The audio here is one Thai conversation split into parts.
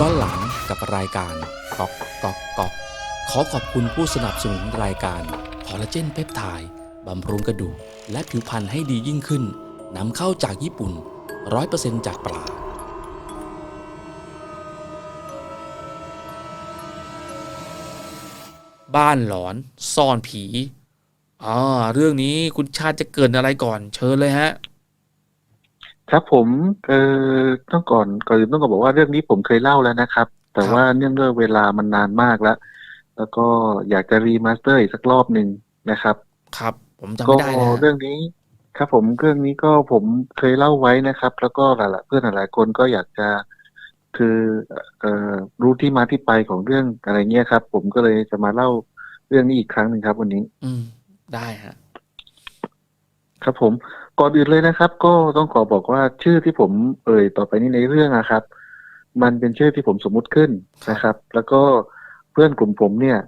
ย้อนหลังกับรายการกอกกอกกอกขอขอบคุณผู้สนับสนุนรายการคอลลาเจนเพปไทด์บำรุงกระดูกและผิวพรรณให้ดียิ่งขึ้นนำเข้าจากญี่ปุ่น 100%จากปลาบ้านหลอนซ่อนผีอ่าเรื่องนี้คุณชาติจะเกินอะไรก่อนเชิญเลยฮะ ครับผม เออต้องก่อนก่อนอื่นต้องบอกว่าเรื่องนี้ผมเคยเล่าแล้วนะครับ แต่ครับว่าเนื่องด้วยเวลามันนานมากแล้ว แล้วก็อยากจะรีมาสเตอร์อีกสักรอบหนึ่งนะครับ ครับ ผมจำก็ไม่ได้นะฮะเรื่องนี้ ครับผมเรื่องนี้ก็ผมเคยเล่าไว้นะครับ แล้วก็หลายๆเพื่อนหลายๆคนก็อยากจะคือเอ่อรู้ที่มาที่ไปของเรื่องอะไรเงี้ยครับ ผมก็เลยจะมาเล่าเรื่องนี้อีกครั้งหนึ่งครับ วันนี้ อืมได้ฮะครับผม ก่อนอื่นเลยนะครับ ก็ต้องขอบอกว่าชื่อที่ผมเอ่ยต่อไปนี้ในเรื่องนะครับ มันเป็นชื่อที่ผมสมมุติขึ้นนะครับ แล้วก็เพื่อนกลุ่มผมเนี่ย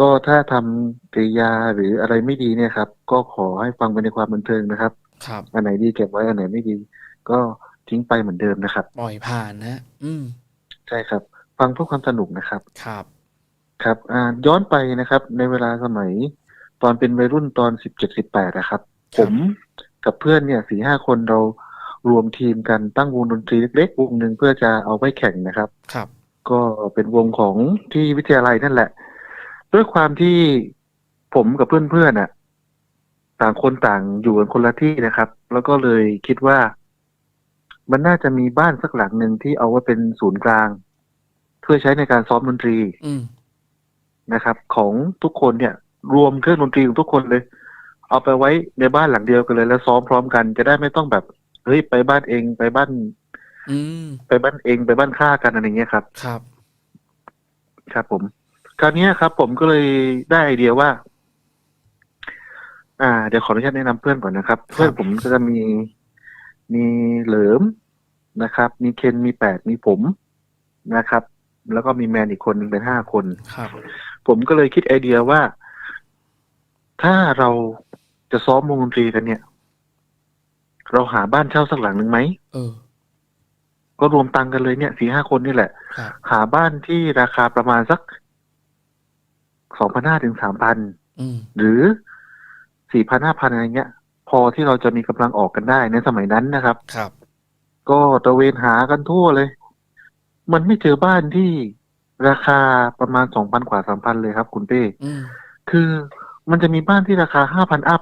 ก็ถ้าทำกริยาหรืออะไรไม่ดีเนี่ยครับ ก็ขอให้ฟังไปในความบันเทิงนะครับ ครับ อันไหนดีเก็บไว้อันไหนไม่ดี ก็ทิ้งไปเหมือนเดิมนะครับ ปล่อยผ่านนะ อืม ใช่ครับ ฟังเพื่อความสนุกนะครับ ครับ ครับอ่าย้อนไปนะครับ ในเวลาสมัย ตอนเป็นวัยรุ่นตอนสิบเจ็ดสิบแปดนะครับ ผม กับเพื่อนเนี่ยสี่ห้าคนเรารวมทีมกันตั้งวงดนตรีเล็กๆวงหนึ่งเพื่อจะเอาไว้แข่งนะครับ ครับ ก็เป็นวงของที่วิทยาลัยนั่นแหละ ด้วยความที่ผมกับเพื่อนๆน่ะ ต่างคนต่างอยู่กันคนละที่นะครับ แล้วก็เลยคิดว่า มันน่าจะมีบ้านสักหลังหนึ่งที่เอาไว้เป็นศูนย์กลาง เพื่อใช้ในการซ้อมดนตรีอืมนะครับ ของทุกคนเนี่ย รวมเครื่องดนตรีของทุกคนเลย เอาไปไว้ในบ้านหลังเดียวกันเลย แล้วซ้อมพร้อมกันจะได้ไม่ต้องแบบเฮ้ยไปบ้านเองไปบ้าน อืมไปบ้านเองไปบ้านข้ากันอะไรเงี้ยครับ ครับ ครับผม คราวเนี้ยครับ ผมก็เลยได้ไอเดียว่า อ่า เดี๋ยวขออนุญาตแนะนำเพื่อนก่อนนะครับ เพื่อนผมก็จะมีมีเหลิมนะครับ มีเคนมีแปดมีผมนะครับ แล้วก็มีแมนอีกคนหนึ่งเป็นห้าคน ครับ ผมก็เลยคิดไอเดียว่า ถ้าเรา จะซ้อมวงดนตรีกันเนี่ย เราหาบ้านเช่าสักหลังหนึ่งไหมเออ ก็รวมตังค์กันเลยเนี่ยสี่ห้าคนนี่แหละ ครับ หาบ้านที่ราคาประมาณสักสองพันห้าถึงสามพันอืม หรือสี่พันห้าพันอะไรเงี้ย พอที่เราจะมีกำลังออกกันได้ในสมัยนั้นนะครับ ครับ ก็ตระเวนหากันทั่วเลย มันไม่เจอบ้านที่ราคาประมาณสองพันกว่าสามพันเลยครับ คุณเป้ อืม คือมันจะมีบ้านที่ราคาห้าพันอัพ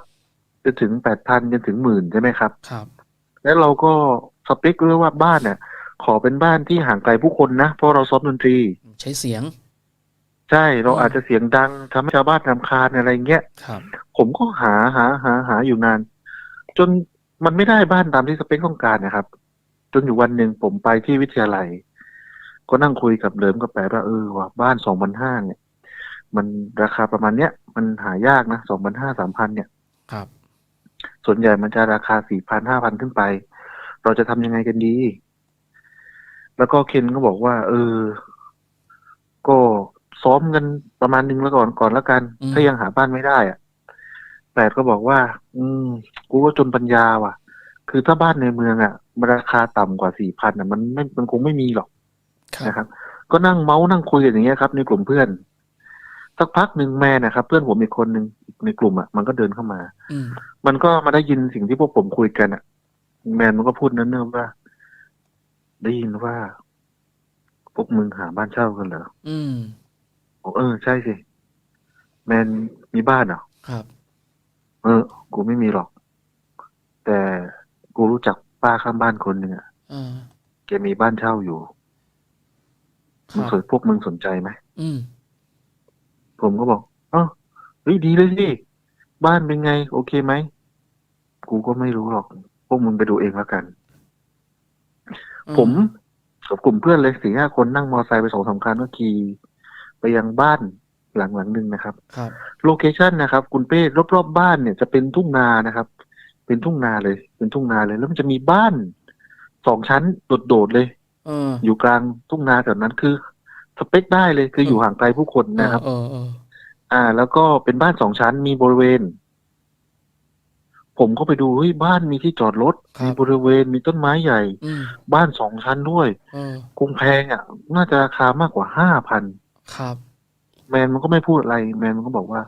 จนถึงแปดพันจนถึงหมื่นใช่ไหมครับ ครับ แล้วเราก็สเปคด้วยว่าบ้านเนี่ย ขอเป็นบ้านที่ห่างไกลผู้คนนะ เพราะเราซ้อมดนตรี ใช้เสียง ใช่เราอืมอาจจะเสียงดังทำให้ชาวบ้านรำคาญอะไรเงี้ยครับ ผมก็หาหาหาหาอยู่นาน จนมันไม่ได้บ้านตามที่สเปคต้องการนะครับ จนอยู่วันหนึ่งผมไปที่วิทยาลัย ก็นั่งคุยกับเหลิมกับแปะว่าเออว่ะบ้านสองพันห้าเนี่ย มันราคาประมาณเนี้ยมันหายากนะสองพันห้าสามพันเนี่ยครับ ส่วนใหญ่มันจะราคาสี่พันห้าพันขึ้นไป เราจะทำยังไงกันดี แล้วก็เคนก็บอกว่า เออ ก็ซ้อมกันประมาณนึงแล้วก่อนก่อนแล้วกันอืมถ้ายังหาบ้านไม่ได้อะแปดก็บอกว่า อืม กูก็จนปัญญาว่ะ คือถ้าบ้านในเมืองอะมันราคาต่ำกว่าสี่พันอะ มันไม่มันคงไม่มีหรอกครับนะครับ ก็นั่งเมาส์นั่งคุยกันอย่างเงี้ยครับ ในกลุ่มเพื่อน สักพักหนึ่งแม่นะครับเพื่อนผมอีกคนหนึ่งในกลุ่มอะมันก็เดินเข้ามา อืมมันก็มาได้ยินสิ่งที่พวกผมคุยกันอะแมนมันก็พูดเนิ่มๆว่า ได้ยินว่า พวกมึงหาบ้านเช่ากันเหรออืมบอกเออใช่สิ แมนมีบ้านเหรอ ครับ เออ กูไม่มีหรอก แต่กูรู้จักป้าข้างบ้านคนหนึ่งอะอ่าแกมีบ้านเช่าอยู่คมึงรับสนพวกมึงสนใจไหมอืม ผมก็บอกอ๋อเฮ้ยดีเลยสิบ้านเป็นไง โอเคไหมกูก็ไม่รู้หรอก พวกมึงไปดูเองแล้วกัน ผมกับกลุ่มเพื่อนเลยสี่ห้าคนนั่งมอเตอร์ไซค์ไปสองสามคันก็ขี่ไปยังบ้านหลังหลังหนึ่งนะครับ ครับ โลเคชันนะครับ คุณเป้รอบๆบบ้านเนี่ยจะเป็นทุ่งนานะครับ เป็นทุ่งนาเลย เป็นทุ่งนาเลย แล้วมันจะมีบ้านสองชั้นโดดๆเลยเอออยู่กลางทุ่งนาแบบนั้นคือ สเปคได้เลยคืออยู่ห่างไกลผู้คนนะครับ เออเอออ่า แล้วก็เป็นบ้านสองชั้นมีบริเวณ ผมก็ไปดูเฮ้ยบ้านมีที่จอดรถครับมีบริเวณมีต้นไม้ใหญ่ อืมบ้านสองชั้นด้วยเออคงแพงอะ น่าจะราคามากกว่าห้าพันครับ แมนมันก็ไม่พูดอะไร แมนมันก็บอกว่า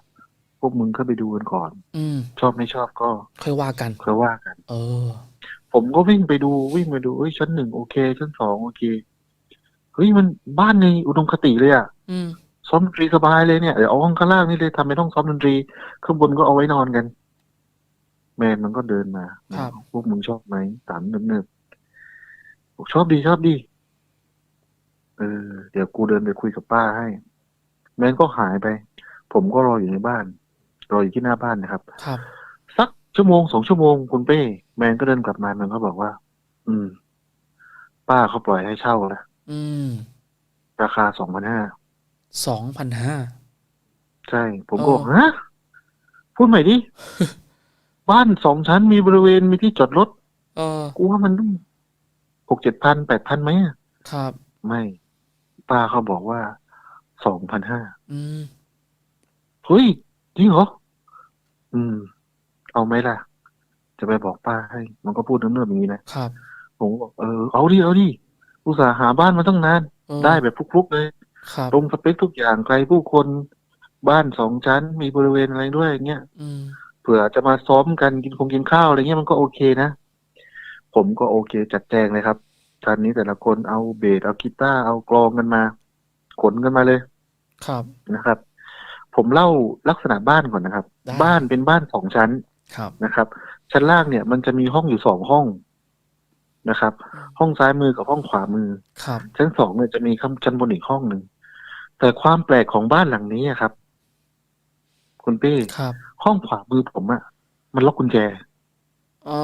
พวกมึงก็ไปดูกันก่อน อืมชอบไม่ชอบก็ค่อยว่ากัน ค่อยว่ากัน เออ ผมก็วิ่งไปดูวิ่งไปดูเฮ้ยชั้นหนึ่งโอเค ชั้นสองโอเค เฮ้ยมันบ้านในอุดมคติเลยอะอืมซ้อมดนตรีสบายเลยเนี่ยเดี๋ยวเอาห้องข้างล่างนี่เลยทำเป็นห้องซ้อมดนตรีข้างบนก็เอาไว้นอนกัน แมนมันก็เดินมาครับพวกมึงชอบไหมถามเนิบๆบอกชอบดีชอบดีเออเดี๋ยวกูเดินไปคุยกับป้าให้ แมนก็หายไป ผมก็รออยู่ในบ้าน รออยู่ที่หน้าบ้านนะครับ ครับ สักชั่วโมงสองชั่วโมงคุณเป้ แมนก็เดินกลับมาแมนก็บอกว่า อืม ป้าเขาปล่อยให้เช่าแล้ว อืม ราคาสองพันห้าสองพันห้าใช่ ผมก็เออบอกฮะพูดใหม่ดิ บ้านสองชั้นมีบริเวณมีที่จอดรถเออกูว่ามันต้องหกเจ็ดพันแปดพันไหมอะครับ ไม่ป้าเขาบอกว่าสองพันห้าอืมเฮ้ยจริงเหรออืม เอาไหมล่ะ จะไปบอกป้าให้ มันก็พูดเนื่อๆอย่างนี้นะครับ ผมก็บอกเออเอาดิเอาดิ อุตส่าห์หาบ้านมาตั้งนานเออได้แบบฟลุกๆเลย ครับ ตรงสเปคทุกอย่างไกลผู้คนบ้านสองชั้นมีบริเวณอะไรด้วยอย่างเงี้ยอืม เผื่อจะมาซ้อมกันกินคงกินข้าวอะไรเงี้ยมันก็โอเคนะ ผมก็โอเคจัดแจงเลยครับตอนนี้แต่ละคนเอาเบสเอากีตาร์เอากลองกันมา ขนกันมาเลย ครับ นะครับ ผมเล่าลักษณะบ้านก่อนนะครับ ได้ บ้านเป็นบ้านสองชั้นครับ นะครับ ชั้นล่างเนี่ยมันจะมีห้องอยู่สองห้อง นะครับ ห้องซ้ายมือกับห้องขวามือครับชั้นสองเนี่ยจะมีข้างชั้นบนอีกห้องหนึ่งแต่ความแปลกของบ้านหลังนี้อะครับ คุณเป้ครับห้องขวามือผมอะมันล็อกกุญแจ อ๋อ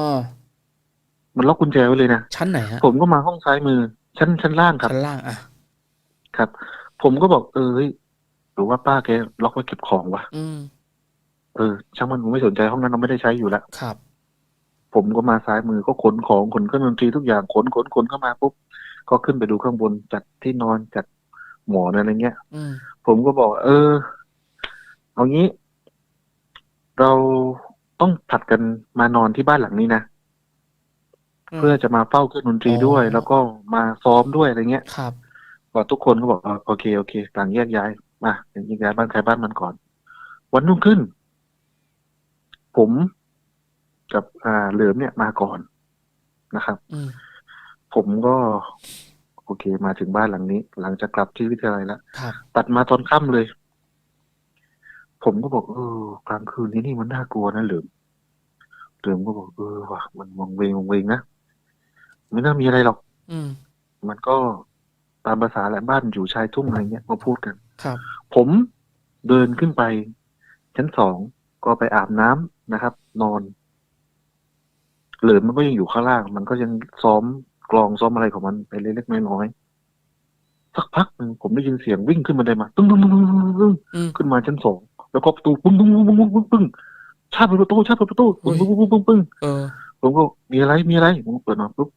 มันล็อกกุญแจไว้เลยนะชั้นไหนฮะผมก็มาห้องซ้ายมือ ชั้นชั้นล่างครับ ชั้นล่างอะครับ ผมก็บอกเออเฮ้ยหรือว่าป้าแกล็อกไว้เก็บของวะอืมเออช่างมันผมไม่สนใจห้องนั้นเราไม่ได้ใช้อยู่แล้วครับ ผมก็มาซ้ายมือก็ขนของขนเครื่องดนตรีทุกอย่างขนขนขนเข้ามาปุ๊บก็ขึ้นไปดูข้างบนจัดที่นอนจัดหมอนอะไรเงี้ยอืมผมก็บอก เออ เอางี้ เราต้องผัดกันมานอนที่บ้านหลังนี้นะเพื่อจะมาเฝ้าเครื่องดนตรีด้วย แล้วก็มาซ้อมด้วยอะไรเงี้ยครับก็ทุกคนก็บอกอ่าโอเคโอเคต่างแยกย้ายมาแยกย้ายบ้านใครบ้านมันก่อน วันรุ่งขึ้น ผม กับอ่าเหลิมเนี่ยมาก่อนนะครับอืมผมก็โอเค มาถึงบ้านหลังนี้ หลังจากกลับที่วิทยาลัยแล้วครับตัดมาตอนค่ำเลย ผมก็บอกเออกลางคืนนี้นี่มันน่ากลัวนะเหลิมเหลิมก็บอกเออว่ะมันวังเวงวังเวงนะไม่น่ามีอะไรหรอก อืมมันก็ตามภาษาแหละบ้านอยู่ชายทุ่งอะไรเงี้ยมาพูดกันครับ ผมเดินขึ้นไป ชั้นสองก็ไปอาบน้ำนะครับ นอน เหลิมมันก็ยังอยู่ข้างล่าง มันก็ยังซ้อมกลองซ้อมอะไรของมันไปเล็กๆน้อยๆสักพักหนึ่งผมได้ยินเสียงวิ่งขึ้นมาได้มาตึ้งตึ้งตึ้งตึ้งตึ้งตึ้งอืมขึ้นมาชั้นสองแล้วก็ประตูปึ้งปึ้งปึ้งปึ้งปึ้งปึ้งชาติประตูชาติประตูปึ้งปึ้งปึ้งปึ้งปึ้งเออผมก็มีอะไรมีอะไรผมก็เปิดมาปุ๊บ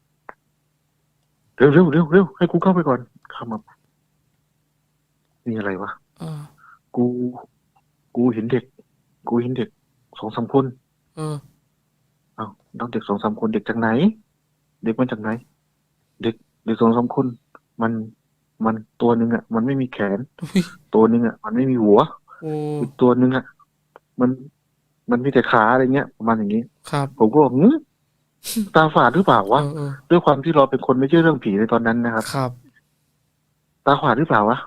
เร็วเร็วเร็วเร็วให้กูเข้าไปก่อนเข้ามามีอะไรวะเออกู กูเห็นเด็ก กูเห็นเด็กสองสามคนเออเอ้าแล้วเด็กสองสามคนเด็กจากไหน เด็กมาจากไหน เด็กเด็กสองสามคน มันมันตัวหนึ่งอะ มันไม่มีแขนอุ๊ยตัวหนึ่งอะ มันไม่มีหัวโอ้อีกตัวหนึ่งอะ มันมันมีแต่ขาอะไรเงี้ยประมาณอย่างนี้ ครับผมก็บอกหึตาฝาดหรือเปล่าวะเออเออด้วยความที่เราเป็นคนไม่เชื่อเรื่องผีในตอนนั้นนะครับครับ ตาขวาดหรือเปล่าวะ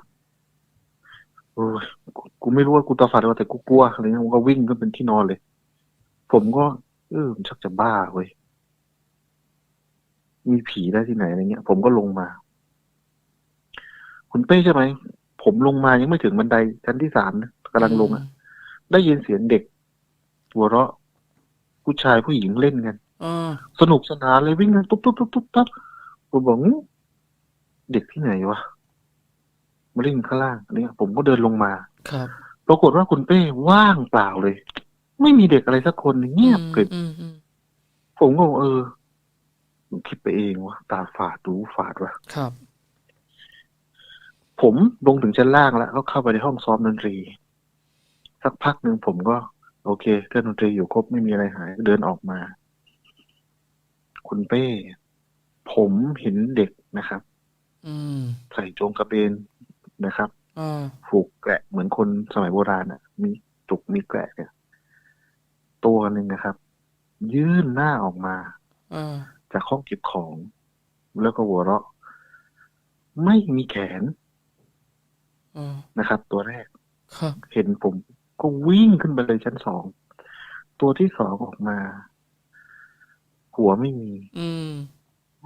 โอ้ยกูกูไม่รู้ว่ากูตาฝาดหรือเปล่าแต่กูกลัวอะไรเงี้ยผมก็วิ่งขึ้นเป็นที่นอนเลย ผมก็ เออมันชักจะบ้าเว้ย มีผีได้ที่ไหนอะไรเงี้ย ผมก็ลงมา คุณเป้ใช่ไหม ผมลงมายังไม่ถึงบันไดชั้นที่สามนะกำลังลงอะได้ยินเสียงเด็ก หัวเราะ ผู้ชายผู้หญิงเล่นกันเออสนุกสนานเลยวิ่งกันตุ๊บตุ๊บตุ๊บตุ๊บตุ๊บผมบอกอื้อเด็กที่ไหนวะมาเล่นข้างล่างอันเนี่ยผมก็เดินลงมา ครับ ปรากฏว่าคุณเป้ว่างเปล่าเลย ไม่มีเด็กอะไรสักคนเงียบเกินอืมอืมผมก็บอกเออคิดไปเองวะตาฝาดดูฝาดวะครับ ผมลงถึงชั้นล่างแล้วก็เข้าไปในห้องซ้อมดนตรี สักพักหนึ่งผมก็ โอเคเครื่องดนตรีอยู่ครบไม่มีอะไรหายเดินออกมา คุณเป้ ผมเห็นเด็กนะครับอืมใส่โจงกระเบนนะครับอ่าผูกแกะเหมือนคนสมัยโบราณอะ มีจุกมีแกะเนี่ย ตัวหนึ่งนะครับ ยื่นหน้าออกมาอ่าจากห้องเก็บของ แล้วก็หัวเราะ ไม่มีแขนอ่านะครับ ตัวแรกครับเห็นผมก็วิ่งขึ้นไปเลยชั้นสอง ตัวที่สองออกมา หัวไม่มีอืม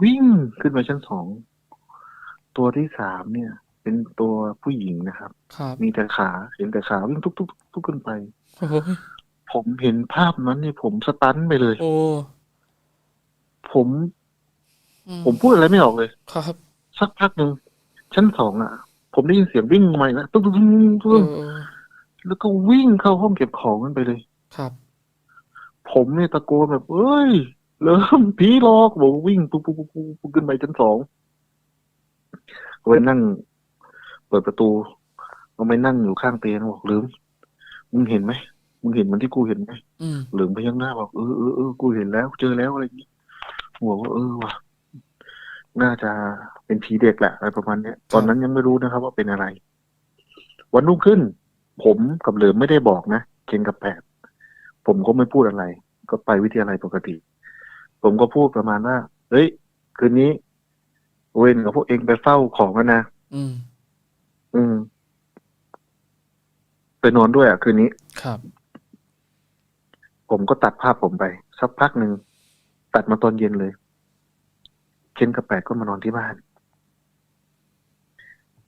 วิ่งขึ้นไปชั้นสอง ตัวที่สามเนี่ย เป็นตัวผู้หญิงนะครับครับมีแต่ขา เห็นแต่ขาวิ่งทุกทุกทุกขึ้นไปโอ้ย ผมเห็นภาพนั้นเนี่ยผมสตันไปเลย โอ้ ผม อืผมพูดอะไรไม่ออกเลย ครับสักพักหนึ่งชั้นสองอะ ผมได้ยินเสียงวิ่งมาอีกแล้วตุ๊กตุ๊กตุ๊กเอตุ๊กอแล้วก็วิ่งเข้าห้องเก็บของกันไปเลย ครับ ผมเนี่ยตะโกนแบบเอ้ยเริ่มผีหลอกบอกวิ่งปุ๊บปุ๊บปุ๊บปุ๊บปุ๊บขึ้นไปชั้นสองก็ไปนั่ง เปิดประตูก็ไปนั่งอยู่ข้างเตียงบอกลืมมึงเห็นไหม มึงเห็นเหมันที่กูเห็นไหมอืมเหลืองพยักหน้าบอกเออเออเออกูเห็นแล้ว เจอแล้วอะไรอย่างนี้บอกว่าเออว่ะน่าจะเป็นผีเด็กแหละอะไรประมาณเนี้ยตอนนั้นยังไม่รู้นะครับ ว่าเป็นอะไร วันรุ่งขึ้น ผมกับเหลิมไม่ได้บอกนะเคนกับแปดผมก็ไม่พูดอะไร ก็ไปวิทยาลัยปกติ ผมก็พูดประมาณว่าเฮ้ยคืนนี้ เวนกับพวกเองไปเฝ้าของกันนะอืม อืมไปนอนด้วยอะคืนนี้ ครับ ผมก็ตัดภาพผมไป สักพักหนึ่งตัดมาตอนเย็นเลย เคนกับแปดก็มานอนที่บ้าน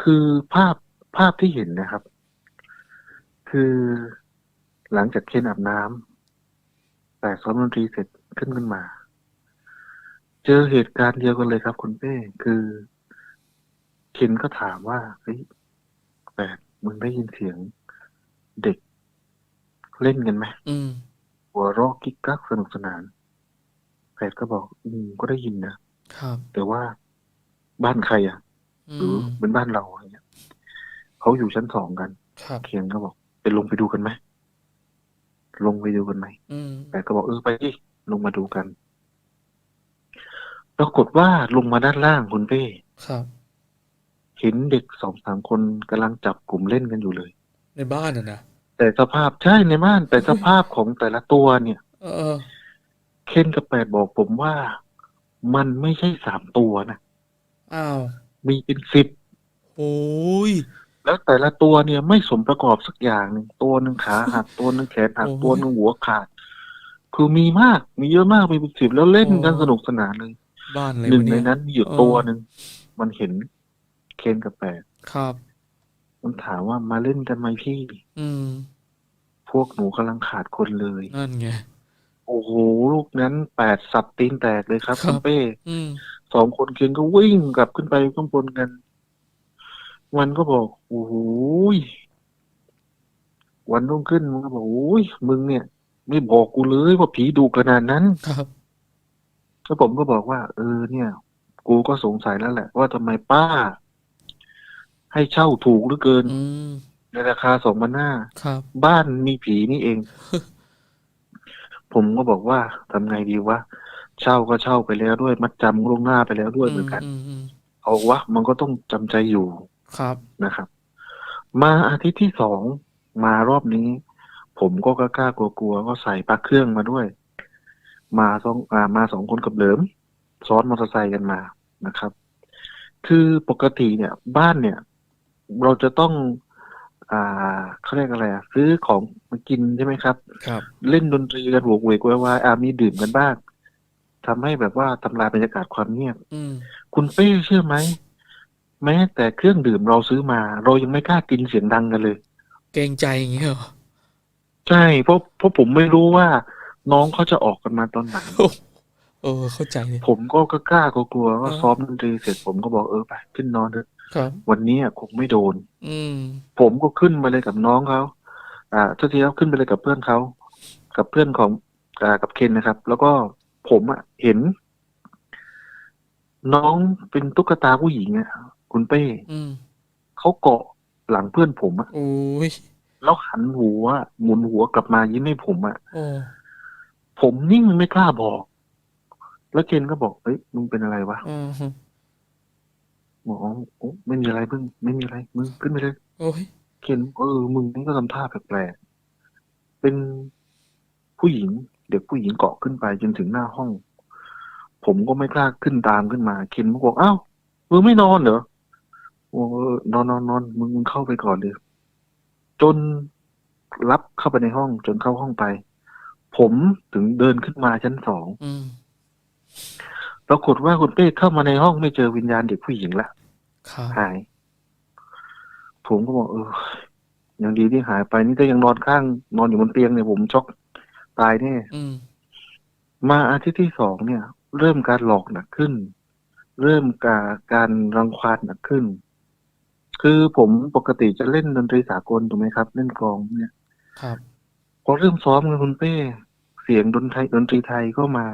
คือภาพภาพที่เห็นนะครับ คือหลังจากเคนอาบน้ำแปดซ้อมดนตรีเสร็จขึ้นขึ้นมา เจอเหตุการณ์เดียวกันเลยครับคุณเป้คือเคนก็ถามว่าเฮ้ยแปดมึงได้ยินเสียงเด็กเล่นกันไหมอืม หัวเราะกิ๊กกักสนุกสนานแพทย์ก็บอก อืม ก็ได้ยินนะ ครับ แต่ว่าบ้านใครอะอืหรือมเป็นบ้านเราอะไรเงี้ยเขาอยู่ชั้นสองกัน ครับ เคียนก็บอกไปลงไปดูกันไหมลงไปดูกันไหมอืมแพทย์ก็บอกเออไปดิลงมาดูกัน ปรากฏว่าลงมาด้านล่างคุณเป้ครับ เห็นเด็กสองสามคนกำลังจับกลุ่มเล่นกันอยู่เลย ในบ้านอะนะ แต่สภาพใช่ในบ้านแต่สภาพของแต่ละตัวเนี่ย เออ เคนกับแปดบอกผมว่า มันไม่ใช่สามตัวนะอ้าวมีเป็นสิบโอ้ยแล้วแต่ละตัวเนี่ยไม่สมประกอบสักอย่างหนึ่งตัวหนึ่งขาหักตัวหนึ่งแขนหักโอ้โหตัวหนึ่งหัวขาด คือมีมากมีเยอะมากมีเป็นสิบแล้วเล่นกันโอ้สนุกสนานเลยบ้านอะไรหนึ่งวะในเนี่ยนั้นมีอยู่เออตัวหนึ่งมันเห็นเคนกับแปดครับ มันถามว่ามาเล่นกันไหมพี่ อืม พวกหนูกำลังขาดคนเลย นั่นไง โอ้โห ลูกนั้นแปดสับตีนแตกเลยครับครับ คุณเป้อืม สองคนเคียงก็วิ่งกลับขึ้นไปข้างบนกัน มันก็บอก โอ้โหยวันรุ่งขึ้นมันก็บอกโอ้ยมึงเนี่ย ไม่บอกกูเลยว่าผีดุขนาดนั้น ครับ แล้วผมก็บอกว่า เออเนี่ย กูก็สงสัยแล้วแหละ ว่าทำไมป้า ให้เช่าถูกเหลือเกิน อืมในราคาสองพันห้าครับ บ้านมีผีนี่เอง ผมก็บอกว่าทำไงดีวะเช่าก็เช่าไปแล้วด้วย มัดจำล่วงหน้าไปแล้วด้วยเหมือนกันอืมอืมเอาวะมันก็ต้องจำใจอยู่ครับ นะครับ มาอาทิตย์ที่สองมารอบนี้ ผมก็กล้าๆกลัวๆก็ใส่ปลั๊กเครื่องมาด้วย มาสองอ่ามาสองคนกับเหลิมซ้อนมอเตอร์ไซค์กันมานะครับ คือปกติเนี่ย บ้านเนี่ย เราจะต้อง อ่าเขาเรียกอะไรอะซื้อของมากินใช่ไหมครับ ครับ เล่นดนตรีกันโหวกเวกโวยวายอามีดื่มกันบ้างทำให้แบบว่าทำลายบรรยากาศความเงียบ อืม คุณเป้เชื่อไหมแม้แต่เครื่องดื่มเราซื้อมา เรายังไม่กล้ากินเสียงดังกันเลย เกรงใจอย่างเงี้ยเหรอใช่เพราะเพราะผมไม่รู้ว่า น้องเขาจะออกกันมาตอนไหน เออ เข้าใจเลย ผมก็กล้ากลัวๆก็เออ ซ้อมดนตรีเสร็จผมก็บอกเออไปขึ้นนอนเถอะ ครับ วันนี้อะคงไม่โดน อืม ผมก็ขึ้นมาเลยกับน้องเขาอ่าทุกทีแล้วขึ้นไปเลยกับเพื่อนเขากับเพื่อนของอ่ากับเคนนะครับ แล้วก็ผมอะเห็น น้องเป็นตุ๊กตาผู้หญิงอะคุณเป้อืมเขาเกาะหลังเพื่อนผมอะโอ้ยแล้วหันหัวหมุนหัวกลับมายิ้มให้ผมอะโอ้ผมนิ่งไม่กล้าบอก แล้วเคนก็บอกเอ้ยมึงเป็นอะไรวะ อืมฮึ บอกอ๋อโอ้ไม่มีอะไรเพิ่งไม่มีอะไรมึงขึ้นไปเลยโอ้ยเคนเออมึงนี่ก็ทำท่าแปลกๆเป็นผู้หญิง เด็กผู้หญิงเกาะขึ้นไปจนถึงหน้าห้อง ผมก็ไม่กล้าขึ้นตามขึ้นมา เคนบอกอ้าวมึงไม่นอนเหรอบอกเออนอนนอนนอนมึงมึงเข้าไปก่อนเลยจนรับเข้าไปในห้อง จนเข้าห้องไป ผมถึงเดินขึ้นมาชั้นสอง อืม ปรากฏว่าคุณเป้เข้ามาในห้องไม่เจอวิญญาณเด็กผู้หญิงละครับหาย ผมก็บอกเออยังดีที่หายไปนี่ถ้ายังนอนข้าง นอนอยู่บนเตียงเนี่ยผมช็อกตายแน่อืมมาอาทิตย์ที่สองเนี่ย เริ่มการหลอกหนักขึ้น เริ่มการการรังควานหนักขึ้น คือผมปกติจะเล่นดนตรีสากลถูกไหมครับ เล่นกลองเนี่ย ครับพอเริ่มซ้อมกันคุณเป้ เสียงดนตรีดนตรีไทยก็มา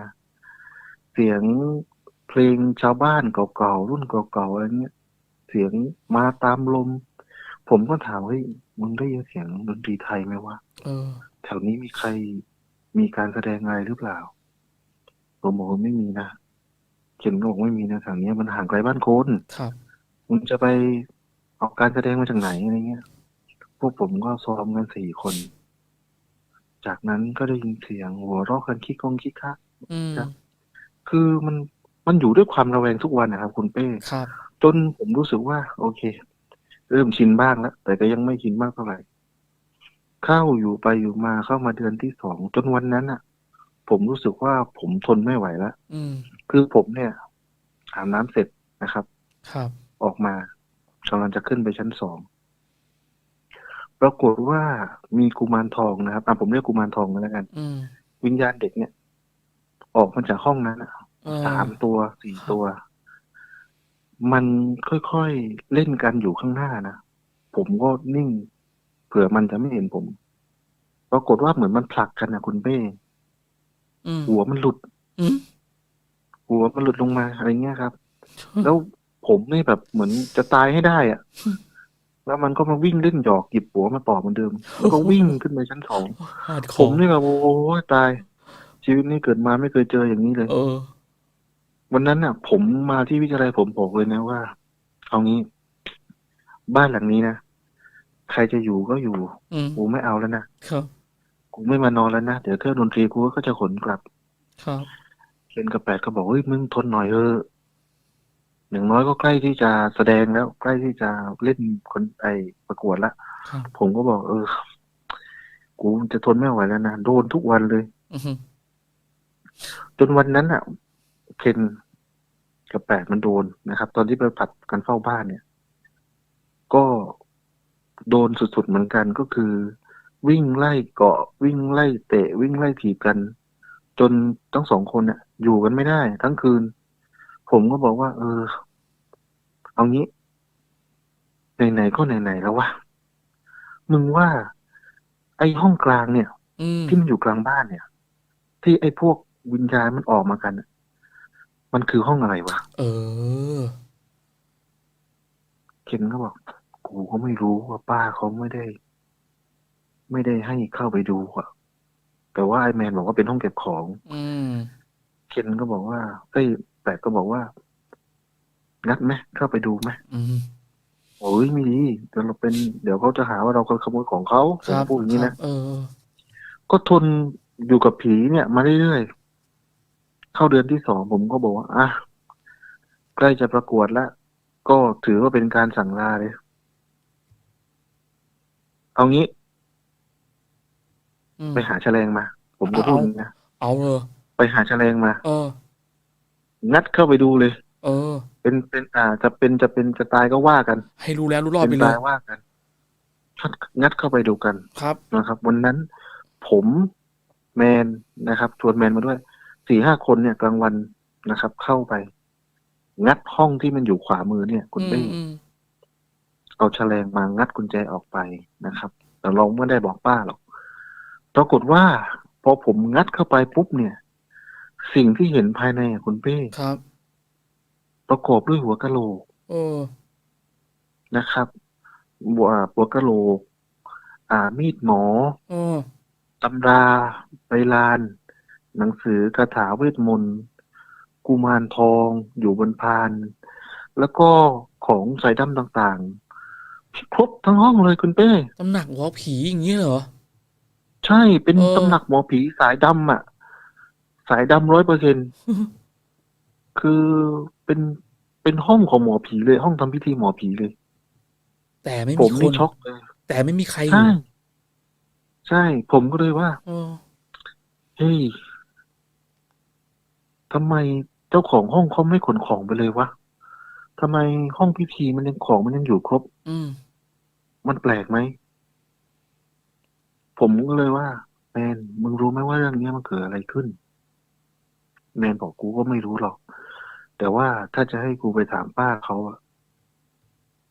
เสียงเพลงชาวบ้านเก่าๆรุ่นเก่าๆอะไรเงี้ย เสียงมาตามลม ผมก็ถามเฮ้ยมึงได้ยินเสียงดนตรีไทยไหมวะเออแถวนี้มีใครมีการแสดงอะไรหรือเปล่าผมบอกว่าไม่มีนะเขียนก็บอกไม่มีนะแถวเนี้ยมันห่างไกลบ้านคนครับมึงจะไปเอาการแสดงมาจากไหนอะไรเงี้ย พวกผมก็ซ้อมกันสี่คน จากนั้นก็ได้ยินเสียงหัวเราะกันคิกกงคิกคักอืมครับ คือมันมันอยู่ด้วยความระแวงทุกวันนะครับ คุณเป้ครับ จนผมรู้สึกว่า โอเค เริ่มชินบ้างแล้วแต่ก็ยังไม่ชินมากเท่าไหร่เข้าอยู่ไปอยู่มาเข้ามาเดือนที่สองจนวันนั้นอะ ผมรู้สึกว่าผมทนไม่ไหวแล้วอืมคือผมเนี่ยอาบน้ำเสร็จนะครับ ครับ ออกมากำลังจะขึ้นไปชั้นสองปรากฏว่ามีกุมารทองนะครับอะผมเรียกกุมารทองกันแล้วกันอืมวิญญาณเด็กเนี่ย ออกมาจากห้องนั้นอะเออ สามตัวสี่ตัว มันค่อยๆเล่นกันอยู่ข้างหน้านะผมก็นิ่ง เผื่อมันจะไม่เห็นผมปรากฏว่าเหมือนมันผลักกันนะคุณเป้อืมหัวมันหลุดอืมหัวมันหลุดลงมาอะไรเงี้ยครับ แล้วผมนี่แบบเหมือนจะตายให้ได้อะแล้วมันก็มาวิ่งเล่นหยอกหยิบหัวมาต่อเหมือนเดิม แล้วก็วิ่งขึ้นไปชั้นสองฮาร์ดคผอมร์นี่แบบโอ้โหตาย ชีวิตนี้เกิดมาไม่เคยเจออย่างนี้เลยเออ วันนั้นน่ะ ผมมาที่วิทยาลัยผมบอกเลยนะว่า เอางี้ บ้านหลังนี้นะใครจะอยู่ก็อยู่อืมกูไม่เอาแล้วนะครับกูไม่มานอนแล้วนะเดี๋ยวเครื่องดนตรีกูก็จะขนกลับครับเคนกับแปดก็บอกเฮ้ยมึงทนหน่อยเถอะอย่างน้อยก็ใกล้ที่จะแสดงแล้ว ใกล้ที่จะเล่นคนไอประกวดละครับผมก็บอก เออ กูจะทนไม่ไหวแล้วนะโดนทุกวันเลย อืมจนวันนั้นอะ เคนกับแปดมันโดนนะครับ ตอนที่ไปผัดกันเฝ้าบ้านเนี่ย ก็โดนสุดๆเหมือนกันก็คือ วิ่งไล่เกาะวิ่งไล่เตะวิ่งไล่ถีบกัน จนทั้งสองคนเนี่ยอยู่กันไม่ได้ ทั้งคืน ผมก็บอกว่า เออ เอางี้ไหนๆก็ไหนๆแล้ววะมึงว่า ไอ้ห้องกลางเนี่ยอืมที่มันอยู่กลางบ้านเนี่ย ที่ไอ้พวกวิญญาณมันออกมากันน่ะ มันคือห้องอะไรวะ เออ เคนก็บอก กูก็ไม่รู้ว่าป้าเขาไม่ได้ ไม่ได้ให้เข้าไปดูอะแต่ว่าไอแมนบอกว่าเป็นห้องเก็บของ อืม เคนก็บอกว่าเอ้ยแปดก็บอกว่า งัดไหมเข้าไปดูไหมอืมโอ้ยไม่ดีเดี๋ยวเราเป็น เดี๋ยวเขาจะหาว่าเราขโมยของเขาผคมรับพูดอย่างนี้ครันะบเออ ก็ทนอยู่กับผีเนี่ยมาเรื่อยๆ เข้าเดือนที่สองผมก็บอกว่าอะใกล้จะประกวดแล้ว ก็ถือว่าเป็นการสั่งลาเลย เอางี้ อืมไปหาแฉลงมา ผมก็พูดอย่างนี้นะ เอาเลยไปหาแฉลงมา เออ งัดเข้าไปดูเลย เออ เป็นเป็นอ่า จะเป็นจะเป็นจะตายก็ว่ากัน ให้รู้แล้วรู้รอดเป็ไปนเลตายยว่ากันงัดเข้าไปดูกันครับ นะครับ วันนั้นผมแมนนะครับชวนแมนมาด้วย สี่ห้าคนเนี่ยกลางวันนะครับ เข้าไป งัดห้องที่มันอยู่ขวามือเนี่ย คุณอืเป้มอืมเอาแฉลงมางัดกุญแจออกไปนะครับ แต่เราไม่ได้บอกป้าหรอกปรากฏว่าพอผมงัดเข้าไปปุ๊บเนี่ย สิ่งที่เห็นภายในอะคุณเป้ครับ ประกอบด้วยหัวกะโหลกเออนะครับหัวหัวกะโหลก อ่ามีดหมอเออตำราใบลาน หนังสือคาถาเวทมนต์กุมารทองอยู่บนพาน แล้วก็ของใส่ดำต่างๆครบทั้งห้องเลยคุณเป้ตำหนักหมอผีอย่างนี้เหรอ ใช่เป็นเออตำหนักหมอผีสายดำอะ สายดำร้อยเปอร์เซ็นคือเป็นเป็นห้องของหมอผีเลยห้องทำพิธีหมอผีเลย แต่ไม่ผมีมคนี่นช็อกเลยแต่ไม่มีใครอใช่ยู่ใช่ ผมก็เลยว่าเออเฮ้ย ทำไมเจ้าของห้องเขาไม่ขนของไปเลยวะทำไมห้องพิธีมันยังของมันยังอยู่ครบ อืม มันแปลกไหม ผมก็เลยว่า แมนมึงรู้ไหมว่าเรื่องเนี้ยมันเกิดอะไรขึ้น แมนบอกกูก็ไม่รู้หรอก แต่ว่าถ้าจะให้กูไปถามป้าเขาอะ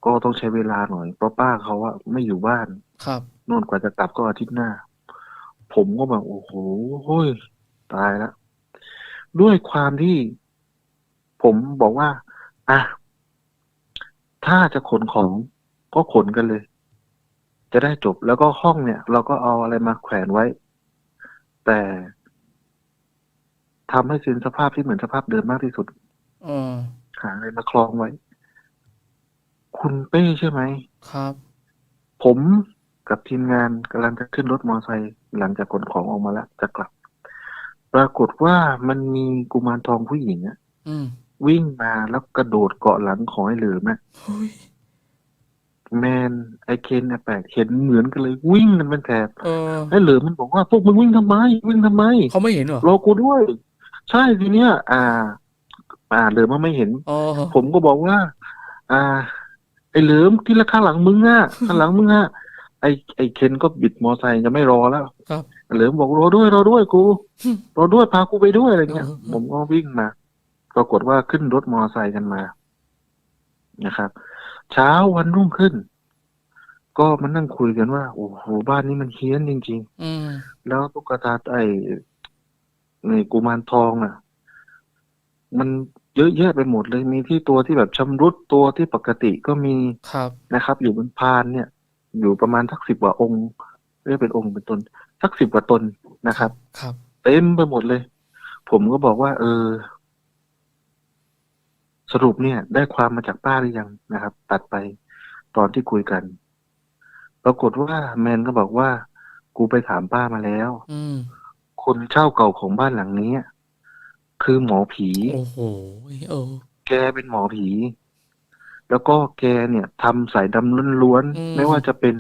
ก็ต้องใช้เวลาหน่อย เพราะป้าเขาอะไม่อยู่บ้าน ครับโน่นกว่าจะกลับก็อาทิตย์หน้า ผมก็แบบโอ้โหเฮ้ยตายแล้ว ด้วยความที่ผมบอกว่า อะ ถ้าจะขนของก็ขนกันเลย จะได้จบแล้วก็ห้องเนี่ย เราก็เอาอะไรมาแขวนไว้ แต่ทำให้สินสภาพที่เหมือนสภาพเดิมมากที่สุดเออหาอะไรมาคล้องไว้ คุณเป้ใช่ไหม ครับ ผมกับทีมงานกำลังจะขึ้นรถมอเตอร์ไซค์หลังจากขนของออกมาแล้วจะกลับ ปรากฏว่ามันมีกุมารทองผู้หญิงอะอืมวิ่งมาแล้วกระโดดเกาะหลังของไอ้เหลือมอะเฮ้ยแมนไอเคนเนี่ยแปลกเห็นเหมือนกันเลยวิ่งกันเป็นแถบเออไอ้เหลือมมันบอกว่าพวกมึงวิ่งทำไม วิ่งทำไมเขาไม่เห็นเหรอรอกูด้วย ใช่ทีเนี้ย อ่า อ่าเหลือมมันไม่เห็น อ๋อผมก็บอกว่า อ่า ไอ้เหลิมที่ละข้างหลังมึงอะข้างหลังมึงอะไอ้ไอ้เคนก็บิดมอไซค์จะไม่รอแล้ว ครับ เหลิมบอกรอด้วยรอด้วยกูรอด้วยพากูไปด้วยอะไรเงี้ยเออเออผมก็วิ่งมาปรากฏว่าขึ้นรถมอไซค์กันมานะครับ เช้าวันรุ่งขึ้น ก็มานั่งคุยกันว่าโอ้โหบ้านนี้มันเฮี้ยนจริงๆอืมแล้วตุ๊กตาไอ้ในกุมารทองอะ มันเยอะแยะไปหมดเลยมีที่ตัวที่แบบชำรุดตัวที่ปกติก็มีครับนะครับ อยู่บนพานเนี่ย อยู่ประมาณสักสิบกว่าองค์เรียกเป็นองค์เป็นตน สักสิบกว่าตนนะครับ ครับ เต็มไปหมดเลย ผมก็บอกว่า เออ สรุปเนี่ย ได้ความมาจากป้าหรือยังนะครับ ตัดไปตอนที่คุยกัน ปรากฏว่า แมนก็บอกว่า กูไปถามป้ามาแล้ว อืมคนเช่าเก่าของบ้านหลังนี้อะคือหมอผี โอ้โหเออ แกเป็นหมอผี แล้วก็แกเนี่ยทำสายดำล้วนอืม ๆไม่ว่าจะเป็น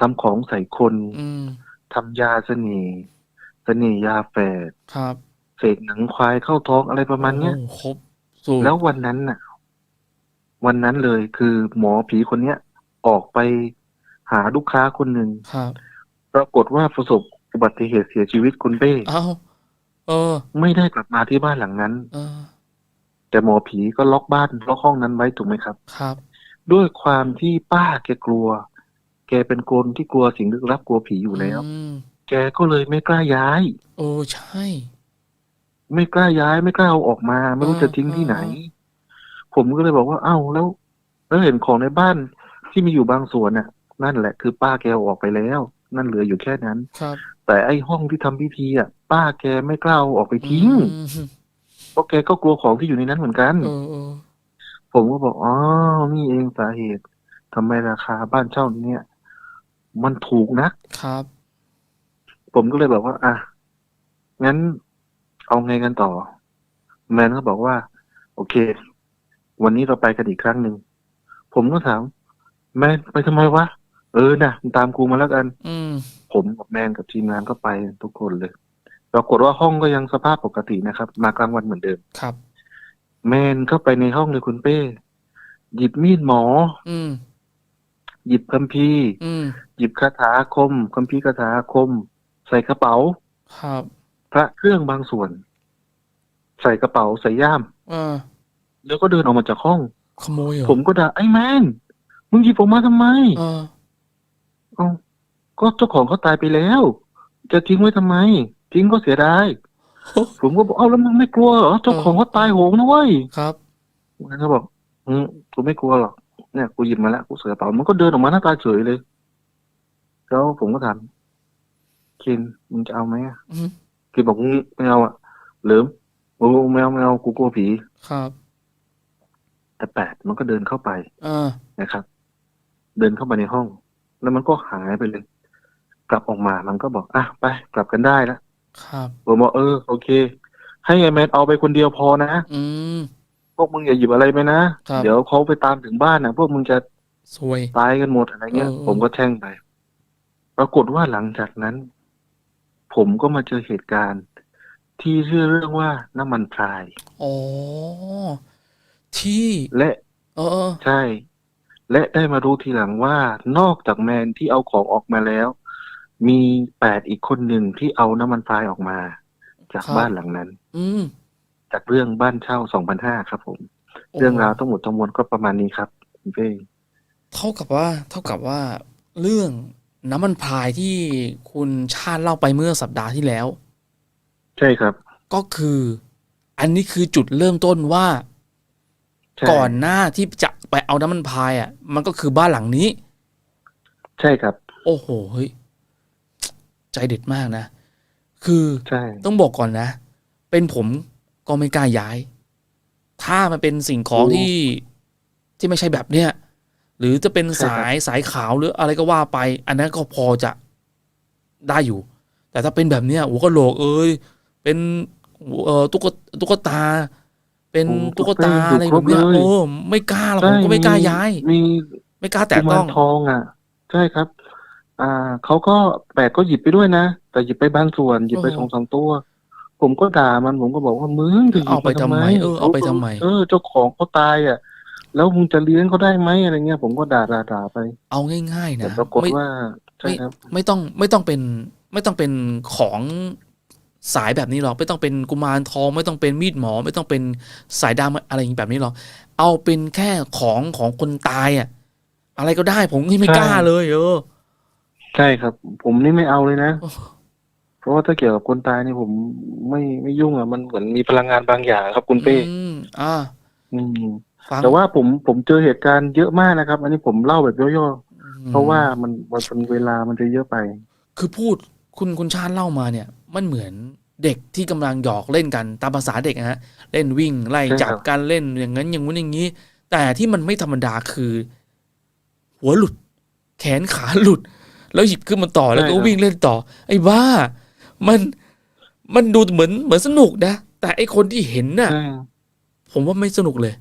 ทำของใส่คน อืม ทำยาเสน่ห์เสน่ห์ยาแฝดครับเสกหนังควายเข้าท้องอะไรประมาณเนี้ยโอ้ครบสูตรแล้ววันนั้นน่ะ วันนั้นเลยคือหมอผีคนเนี้ยออกไปหาลูกค้าคนหนึ่งครับ ปรากฏว่าประสบอุบัติเหตุเสียชีวิตคุณเป้เอ้าเออ ไม่ได้กลับมาที่บ้านหลังนั้นเออแต่หมอผีก็ล็อกบ้านล็อกห้องนั้นไว้ถูกไหมครับ ครับ ด้วยความที่ป้าแกกลัว แกเป็นคนที่กลัวสิ่งลึกลับกลัวผีอยู่แล้วอืมแกก็เลยไม่กล้าย้าย โอ้ใช่ ไม่กล้าย้ายไม่กล้าเอาออกมาไม่รู้เออจะทิ้งที่ไหนเออผมก็เลยบอกว่าเอ้าแล้ว แล้วเห็นของในบ้านที่มีอยู่บางส่วนน่ะ นั่นแหละคือป้าแกเอาออกไปแล้ว นั่นเหลืออยู่แค่นั้น ครับแต่ไอ้ห้องที่ทำพิธีอะ ป้าแกไม่กล้าเอาออกไปทิ้งอืมเพราะแกก็กลัวของที่อยู่ในนั้นเหมือนกัน เออเออผมก็บอกอ๋อนี่เองสาเหตุทำไมราคาบ้านเช่าเนี่ย มันถูกนัก ครับ ผมก็เลยบอกว่า อะ งั้น เอาไงกันต่อ แมนก็บอกว่า โอเค วันนี้เราไปกันอีกครั้งหนึ่ง ผมก็ถาม แมนไปทำไมวะ เออนะมึงตามกูมาแล้วกัน อืม ผมกับแมนกับทีมงานก็ไปทุกคนเลย ปรากฏว่าห้องก็ยังสภาพปกตินะครับ มากลางวันเหมือนเดิม ครับ แมนเข้าไปในห้องเลยคุณเป้ หยิบมีดหมอ อืม หยิบคัมภีร์ อืม หยิบคาถาอาคมคัมภีร์คาถาอาคม ใส่กระเป๋า ครับ พระเครื่องบางส่วน ใส่กระเป๋าใส่ย่าม เออ แล้วก็เดินออกมาจากห้อง ขโมยเหรอผมก็ด่าไอ้แมนมึงหยิบออกมาทำไมเออเอ้าก็เจ้าของเขาตายไปแล้ว จะทิ้งไว้ทำไม ทิ้งก็เสียดายผมก็บอกเอ้าแล้วมึงไม่กลัวเหรอเจ้าของเขาตายโหงนะเว้ยครับ มันก็บอกอืมกูไม่กลัวหรอกเนี่ยกูหยิบมาแล้วกูใส่กระเป๋ามันก็เดินออกมาหน้าตาเฉยเลย แล้วผมก็ถามคินมึงจะเอาไหมอะอืมคินบอกงี้ไม่เอาอะเหลิมโอ้ไม่เอาไม่เอากูกลัวผี ครับแต่แปดมันก็เดินเข้าไปอ่านะครับ เดินเข้าไปในห้อง แล้วมันก็หายไปเลย กลับออกมามันก็บอกอะไป กลับกันได้แล้วครับ ผมบอกเออโอเค ให้ไอแมนเอาไปคนเดียวพอนะ อืม พวกมึงอย่าหยิบอะไรไปนะ ครับ เดี๋ยวเขาไปตามถึงบ้านนะพวกมึงจะสวย ตายกันหมดอะไรเงี้ย เออเออ ผมก็แช่งไป ปรากฏว่าหลังจากนั้น ผมก็มาเจอเหตุการณ์ ที่ชื่อเรื่องว่าน้ำมันพราย อ๋อ ที่และเออเออใช่ และได้มารู้ทีหลังว่านอกจากแมนที่เอาของออกมาแล้ว มีแปดอีกคนหนึ่งที่เอาน้ำมันพรายออกมา จากบ้านหลังนั้น อืม จากเรื่องบ้านเช่าสองพันห้าครับผมเรื่องราวทั้งหมดทั้งมวลก็ประมาณนี้ครับคุณเป้เท่ากับว่า เท่ากับว่าเรื่อง น้ำมันพรายที่คุณชาติเล่าไปเมื่อสัปดาห์ที่แล้ว ใช่ครับ ก็คือ อันนี้คือจุดเริ่มต้นว่าใช่ก่อนหน้าที่จะไปเอาน้ำมันพรายอะ มันก็คือบ้านหลังนี้ ใช่ครับ โอ้โหเฮ้ยใจเด็ดมากนะ คือใช่ต้องบอกก่อนนะ เป็นผมก็ไม่กล้าย้าย ถ้ามันเป็นสิ่งของโอ้ที่ที่ไม่ใช่แบบเนี้ย หรือจะเป็นสายสายขาวหรืออะไรก็ว่าไป อันนั้นก็พอจะได้อยู่ แต่ถ้าเป็นแบบเนี้ยหัวกะโหลกเอ้ยเป็นเอ่อตุ๊กตุ๊กตา เป็นโอ้ตุ๊กตาตุ๊กตาอะไรแบบเนี้ยอยู่ครบเลยโอ้ไม่กล้าหรอกผมก็ไม่กล้าย้ายมีไม่กล้ากุแตะมาต้รองทองอะ ใช่ครับ อ่าเขาก็แปดก็หยิบไปด้วยนะ แต่หยิบไปบางส่วนหยิบไปโอ้สองสามตัวผมก็ด่ามันผมก็บอกว่ามึงจะหยิบเอาไปทำไมเออเอาไปทำไม เออเจ้าของเขาตายอะ แล้วมึงจะเลี้ยงเขาได้ไหมอะไรเงี้ยผมก็ด่าด่าด่าไป เอาง่ายๆแต่นะปรากฏไม่ว่าใช่ครับ ไม่ต้องไม่ต้องเป็นไม่ต้องเป็นของสายแบบนี้หรอกไม่ต้องเป็นกุมารทองไม่ต้องเป็นมีดหมอ ไม่ต้องเป็นสายดำอะไรอย่างนี้แบบนี้หรอกเอาเป็นแค่ของของคนตายอะอะไรก็ได้ผมนี่ไม่ใช่ กล้าเลยเออ ใช่ครับ ผมนี่ไม่เอาเลยนะ โอ้ เพราะว่าถ้าเกี่ยวกับคนตายนี่ผมไม่ไม่ยุ่งอะมันเหมือนมีพลังงานบางอย่างครับคุณเป้อืมอ่า อืม ฟังแต่ว่าผมผมเจอเหตุการณ์เยอะมากนะครับ อันนี้ผมเล่าแบบย่อๆอืมเพราะว่ามันมันเป็นเวลามันจะเยอะไป คือพูดคุณคุณชาติเล่ามาเนี่ย มันเหมือนเด็กที่กำลังหยอกเล่นกันตามภาษาเด็กนะฮะเล่นวิ่งไล่ใช่ครับจับกันเล่นอย่างนั้นอย่างนู้นอย่างนี้ แต่ที่มันไม่ธรรมดาคือ หัวหลุด แขนขาหลุด แล้วหยิบขึ้นมาต่อแล้วก็วิ่งเล่นต่อ ไอ้บ้า มันมันดูเหมือนเหมือนสนุกนะแต่ไอ้คนที่เห็นน่ะใช่ผมว่าไม่สนุกเลย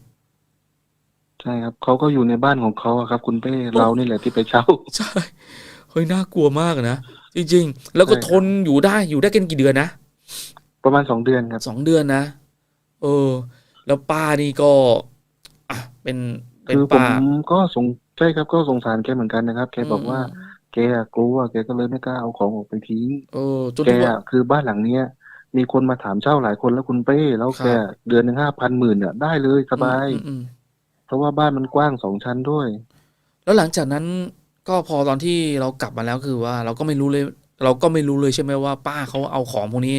ใช่ครับเขาก็อยู่ในบ้านของเขาอะครับ คุณเป้เรานี่แหละที่ไปเช่า ใช่เฮ้ยน่ากลัวมากนะจริง ๆ แล้วก็ใช่ครับทนอยู่ได้อยู่ได้กันกี่เดือนนะประมาณสองเดือนครับ สองเดือนนะเออ แล้วป้านี่ก็อะเป็นเป็นคือผป้ามก็สงใช่ครับก็สงสารแกเหมือนกันนะครับ แกบอกว่ามแกอะกลัวแกก็เลยไม่กล้าเอาของออกไปทิ้ง เออจนแกทุกวันอะคือบ้านหลังเนี้ย มีคนมาถามเช่าหลายคนแล้วคุณเป้แล้วครับแกเดือนหนึ่งห้าพันหมื่นเนี่ยได้เลยสบาย อืมอืมอืม เพราะว่าบ้านมันกว้างสองชั้นด้วย แล้วหลังจากนั้นก็พอตอนที่เรากลับมาแล้วคือว่าเราก็ไม่รู้เลย เราก็ไม่รู้เลยใช่ไหมว่าป้าเขาเอาของพวกนี้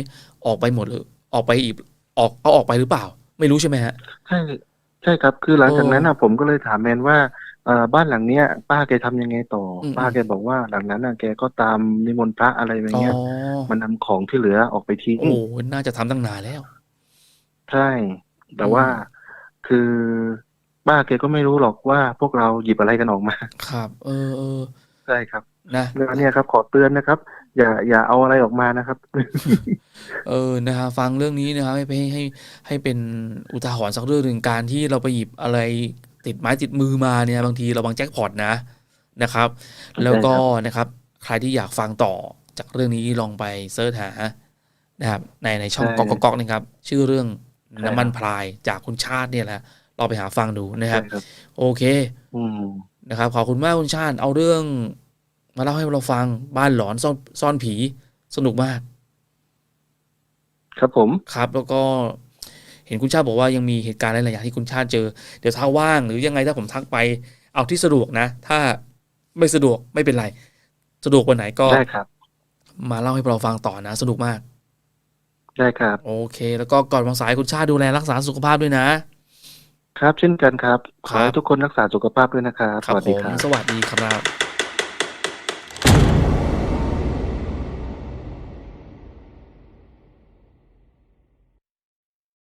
ออกไปหมดเลยออกไปอีกออกเอาออกไปหรือเปล่า ไม่รู้ใช่ไหมฮะใช่ใช่ครับ คือหลังจากนั้นโอ้นะผมก็เลยถามแมนว่าเอ่อบ้านหลังเนี้ย ป้าแกทำยังไงต่ออมป้าแกบอกว่าหลังนั้นน่ะแกก็ตามนิมนต์พระอะไรอย่างอ๋อเงี้ยมันนำของที่เหลือออกไปทิ้งโอ้โหน่าจะทำตั้งนานแล้ว ใช่ แต่ว่าคือ ป้าแกก็ไม่รู้หรอกว่าพวกเราหยิบอะไรกันออกมา ครับ เออเออใช่ครับนะเรื่องเนี้ยครับขอเตือนนะครับ อย่าอย่าเอาอะไรออกมานะครับ เออนะฮะฟังเรื่องนี้นะครับให้ให้ให้ให้เป็นอุทาหรณ์สักเรื่องหนึ่งการที่เราไปหยิบอะไรติดไม้ติดมือมาเนี่ย บางทีเราบางแจ็คพอตนะนะครับ แล้วก็นะครับ ใครที่อยากฟังต่อจากเรื่องนี้ลองไปเสิร์ชหานะครับในในช่องใช่ก๊อกก๊อกก๊อกนะครับ ชื่อเรื่องใช่น้ำมันพลายจากคุณชาติเนี่ยแหละ เราไปหาฟังดูนะครับใช่ครับโอเคอืมนะครับ ขอบคุณมากคุณชาติเอาเรื่อง มาเล่าให้เราฟังบ้านหลอนซ่อนซ่อนผีสนุกมาก ครับผมครับ แล้วก็เห็นคุณชาติบอกว่ายังมีเหตุการณ์หลายๆอย่างที่คุณชาติเจอ เดี๋ยวถ้าว่างหรือยังไงถ้าผมทักไป เอาที่สะดวกนะ ถ้าไม่สะดวกไม่เป็นไร สะดวกวันไหนก็ได้ครับ มาเล่าให้เราฟังต่อนะ สนุกมาก ได้ครับ โอเค แล้วก็ก่อนวางสายคุณชาติดูแลรักษาสุขภาพด้วยนะ ครับ เช่นกันครับขครัอบให้ทุกคนรักษาสุขภาพด้วยนะครับครับสวัสผดีม ครับ สวัสดีครับ